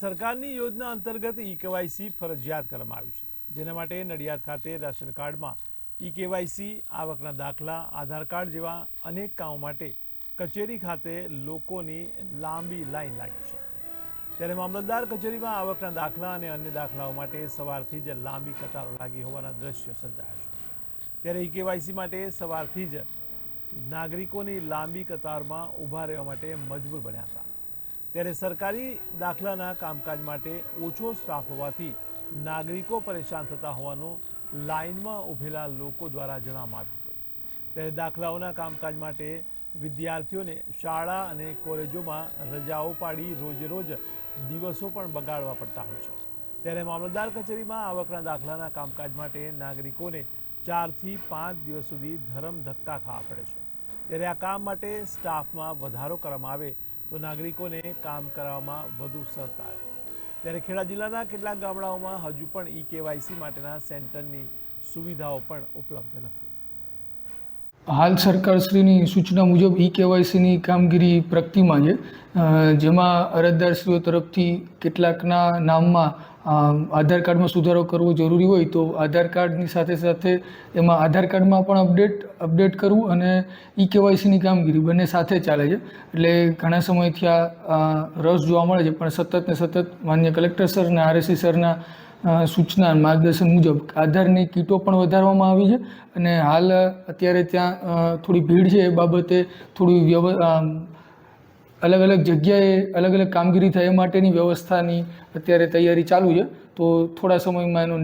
સરકારની યોજના અંતર્ગત ઈ કેવાયસી ફરજિયાત કરવામાં આવ્યું છે. જેના માટે નડિયાદ ખાતે રાશન કાર્ડમાં ઈ કેવાયસી, આવકના દાખલા, આધાર કાર્ડ જેવા અનેક કામો માટે કચેરી ખાતે લોકોની લાંબી લાઈન લાગી છે. ત્યારે મામલતદાર કચેરીમાં આવકના દાખલા અને અન્ય દાખલાઓ માટે સવારથી જ લાંબી કતારો લાગી હોવાના દ્રશ્યો સર્જાયા છે. ત્યારે ઈ કેવાયસી માટે સવારથી જ નાગરિકોની લાંબી કતારમાં ઊભા રહેવા માટે મજબૂર બન્યા હતા. ત્યારે સરકારી દાખલાના કામકાજ માટે ઓછો સ્ટાફ હોવાથી નાગરિકો પરેશાન થતા હોવાનું લાઇનમાં ઊભેલા લોકો દ્વારા જણાવવામાં આવ્યું હતું. ત્યારે દાખલાઓના કામકાજ માટે વિદ્યાર્થીઓને શાળા અને કોલેજોમાં રજાઓ પાડી રોજે રોજ દિવસો પણ બગાડવા પડતા હોય છે. ત્યારે મામલતદાર કચેરીમાં આવકના દાખલાના કામકાજ માટે નાગરિકોને ચારથી પાંચ દિવસ સુધી ધરમ ધક્કા ખાવા પડે છે. ત્યારે આ કામ માટે સ્ટાફમાં વધારો કરવામાં આવે તો નાગરિકોને કામ કરવામાં વધુ સરળતા રહે ત્યારે ખેડા જિલ્લાના કેટલાક ગામડાઓમાં હજુ પણ ઈ કેવાયસી માટેના સેન્ટરની સુવિધાઓ પણ ઉપલબ્ધ નથી. હાલ સરકારશ્રીની સૂચના મુજબ ઈ કેવાયસીની કામગીરી પ્રગતિમાં છે. જેમાં અરજદારશ્રીઓ તરફથી કેટલાકના નામમાં આધાર કાર્ડમાં સુધારો કરવો જરૂરી હોય તો આધાર કાર્ડની સાથે સાથે એમાં આધાર કાર્ડમાં પણ અપડેટ અપડેટ કરવું અને ઈ કેવાયસીની કામગીરી બંને સાથે ચાલે છે. એટલે ઘણા સમયથી આ રસ જોવા મળે છે. પણ સતત ને સતત માન્ય કલેક્ટર સર અને આરએસી સરના સૂચના માર્ગદર્શન મુજબ આધારની કીટો પણ વધારવામાં આવી છે અને હાલ અત્યારે ત્યાં થોડી ભીડ છે એ બાબતે થોડી વ્યવ અલગ અલગ જગ્યાએ અલગ અલગ કામગીરી થાય એ માટેની વ્યવસ્થાની અત્યારે તૈયારી ચાલુ છે. તો થોડા સમયમાં એનું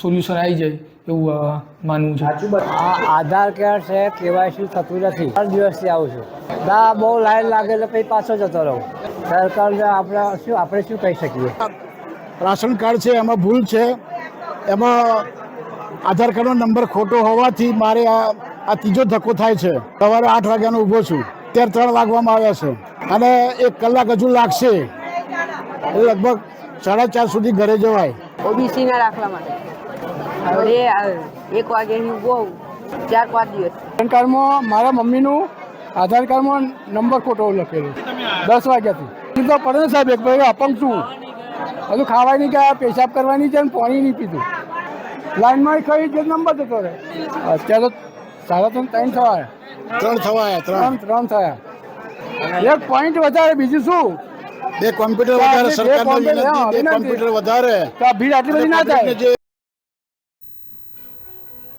સોલ્યુશન આવી જાય એવું માનવું છે. આ આધાર કાર્ડ છે કેવાયસી થતું નથી. ત્રણ દિવસથી આવું છું. દા બહુ લાઈન લાગે એટલે પછી પાછો જતો રહું. સરકારને આપણે શું આપણે શું કહી શકીએ? રાશન કાર્ડ છે એમાં ભૂલ છે. એમાં આધાર કાર્ડનો નંબર ખોટો હોવાથી મારે આ આ ત્રીજો ધક્કો થાય છે. સવારે આઠ વાગ્યાનો ઊભો છું. ત્યારે ત્રણ વાગવામાં આવ્યા છે. અને એક કલાક હજુ લાગશે. લગભગ સાડા ચાર સુધી ઘરે જવાય. ઓબીસીના દાખલા માટે. હવે એક વાગે હું બહુ ચાર પાંચ દિવસ. પેન કાર્ડમાં મારા મમ્મીનું આધાર કાર્ડમાં નંબર ખોટો લખેલો. દસ વાગ્યાથી. તો પડે સાહેબ એક ભાઈ અપંગ છું. હજુ ખાવાની કે પેશાબ કરવાની છે અને પાણી નહીં પીધું. લાઈનમાં કઈ જ નંબર જતો રહે. અત્યારે તો સાડા ત્રણ ત્રણ થવાય. ત્રણ થવા ત્રણ. ત્રણ થયા એક પોઈન્ટ વધારે બીજું શું? બે કોમ્પ્યુટર વધારે સરકારનો વિનંતી બે કોમ્પ્યુટર વધારે. તો આ ભીડ આટલી બધી ના થાય. થાય